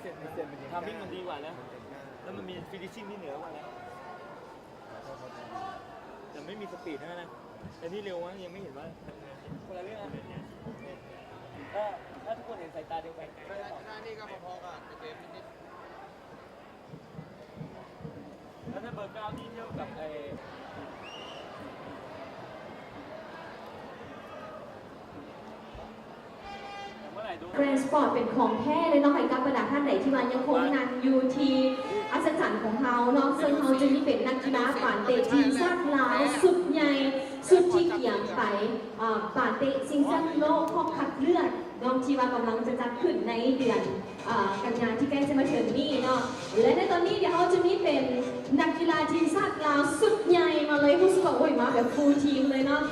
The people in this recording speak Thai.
เซ็นเซ็นเป็นยังไงทำมิ่งมันดีกว่าแล้วแล้วมันมีฟินิชชิ่งที่เหนือกว่าแล้วแต่ไม่มีสปีดนะนะแต่นี่เร็ววะยังไม่เห็นว่าคนละเรื่องนะถ้าถ้าทุกคนเห็นสายตาเดียวกันหน้านี่ก็พอๆกับเกมนิดแล้วถ้าเบอร์เก้าที่เทียบกับไอ้แต่ เมื่อไหร่ดูแบรนสปอร์ตเป็นของแท้เลยเนาะให้กับบรรดาท่านไหนที่มายังคงนันยูทีอัศจรรย์ของเฮาเนาะซึ่งเฮาจะมีเป็นนักกีฬาป่านเตะทีมชาติลาวสุดใหญ่สุดที่เกี่ยงไปอ่าป่านเตะชิงแชมป์โลกข้อคัดเลือดน้องที่ว่ากำลังจะจัดขึ้นในเดือนกันยาที่ใกล้จะมาถึงนี่เนาะและในตอนนี้เดี๋ยวเขาจะมีเป็นนักกีฬาทีมชาติลาวสุดใหญ่มาเลยผู้สมัครโอ้ยมาแบบฟูลทีมเลยเนาะ